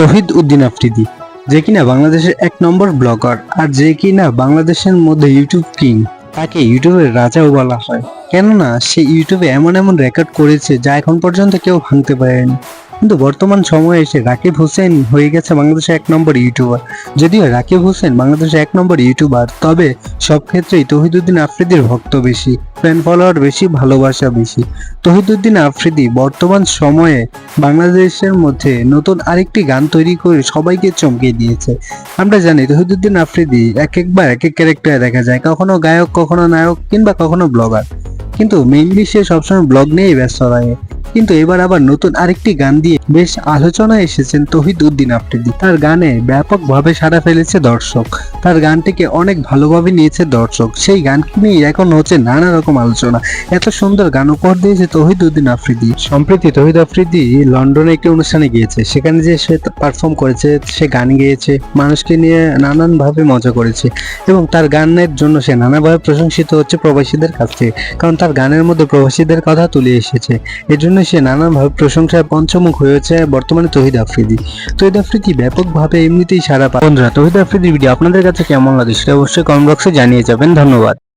তহিদ উদ্দিন আফ্রিদি, যে কিনা বাংলাদেশের এক নম্বর ব্লগার আর যে কিনা বাংলাদেশের মধ্যে ইউটিউব কিং, তাকে ইউটিউবের রাজাও বলা হয়। কেননা, সে ইউটিউবে এমন এমন রেকর্ড করেছে যা এখন পর্যন্ত কেউ ভাঙতে পারেনি। কিন্তু বর্তমান সময়ে এসে রাকিব হোসেন হয়ে গেছে বাংলাদেশের এক নম্বর ইউটিউবার। যদিও রাকিব হোসেন বাংলাদেশের এক নম্বর ইউটিউবার, তবে সব ক্ষেত্রেই তহিদুদ্দিন আফ্রিদির ভক্ত বেশি। ফ্যান ফলোয়ার বেশি, ভালোবাসা বেশি। তহিদুদ্দিন আফ্রিদি, বর্তমান সময়ে বাংলাদেশের মধ্যে নতুন আরেকটি গান তৈরি করে সবাইকে চমকে দিয়েছে। আমরা জানি তহিদুদ্দিন আফ্রিদি এক একবার এক এক ক্যারেক্টারে দেখা যায়, কখনো গায়ক, কখনো নায়ক কিংবা কখনো ব্লগার কিন্তু মেইনলি সে সবসময় ব্লগ নিয়েই ব্যস্ত থাকে। কিন্তু এবার আবার নতুন আরেকটি গান দিয়ে বেশ আলোচনায় এসেছেন তহিদ উদ্দিন আফ্রিদি। তার গানে ব্যাপকভাবে সাড়া ফেলেছে দর্শক। তার গানটিকে অনেক ভালোভাবে নিয়েছে দর্শক। সেই গানকে নিয়ে এখন হচ্ছে নানা রকম আলোচনা। এত সুন্দর গান উপহার দিয়েছে তহিদ উদ্দিন আফ্রিদি। সম্প্রতি তহিদ আফ্রিদি লন্ডনে একটি অনুষ্ঠানে গিয়েছে। সেখানে যে সে পারফর্ম করেছে, সে গান গেয়েছে, মানুষকে নিয়ে নানানভাবে মজা করেছে এবং তার গানের জন্য সে নানাভাবে প্রশংসিত হচ্ছে প্রবাসীদের কাছ কারণ তার গানের মধ্যে প্রবাসীদের কথা তুলে এসেছে। এর জন্য সে নানানভাবে প্রশংসায় পঞ্চমুখ হয়েছে বর্তমানে তহিদ আফ্রিদি। তহিদ আফ্রিদি ব্যাপকভাবে এমনিতেই সারা বন্ধুরা, তহিদ আফ্রিদির ভিডিও আপনাদের কাছে কেমন লাগে সেটা অবশ্যই কমেন্ট বক্সে জানিয়ে যাবেন। ধন্যবাদ।